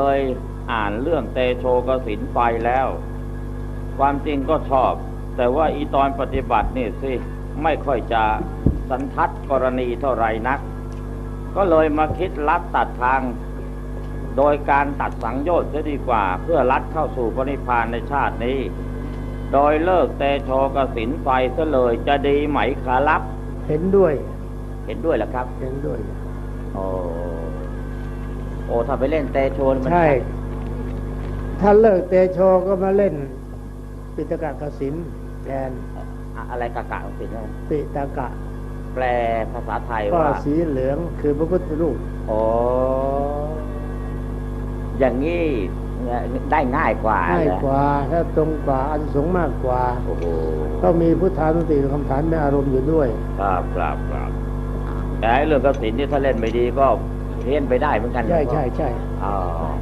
เคยอ่านเรื่องเตโชกสินไปแล้ว ความจริงก็ชอบ แต่ว่าอีตอนปฏิบัตินี่สิ ไม่ค่อยจะสันทัดกรณีเท่าไหร่นัก ก็เลยมาคิดลัดตัดทาง โดยการตัดสังโยชน์จะดีกว่า เพื่อลัดเข้าสู่ปณิพพานในชาตินี้ โดยเลิกเตโชกสินไปซะเลยจะดีไหมครับ เห็นด้วย เห็นด้วยเหรอครับ เห็นด้วย โอ้โอ้ถ้าไปเล่นเตโชนี่มันใช่ ถ้าเลิกเตโชก็มาเล่น ปิตกะกสินแทนอะอะไรกะกะของสินนะปิตกะ แปลภาษาไทยก็ว่าสีเหลืองคือพระพุทธรูปโอ้อย่างนี้ได้ง่ายกว่าง่ายเหรอกว่า ถ้าตรงกว่าอันสงส์มากกว่าโอ้โหก็มีพุทธานุสติคำฐานในอารมณ์อยู่ด้วย ครับครับครับแต่ไอ้เรื่องกสินนี่ถ้าเล่นไม่ดีก็ เพี้ยนไปได้เหมือนกันใช่ใช่ใช่อ๋อ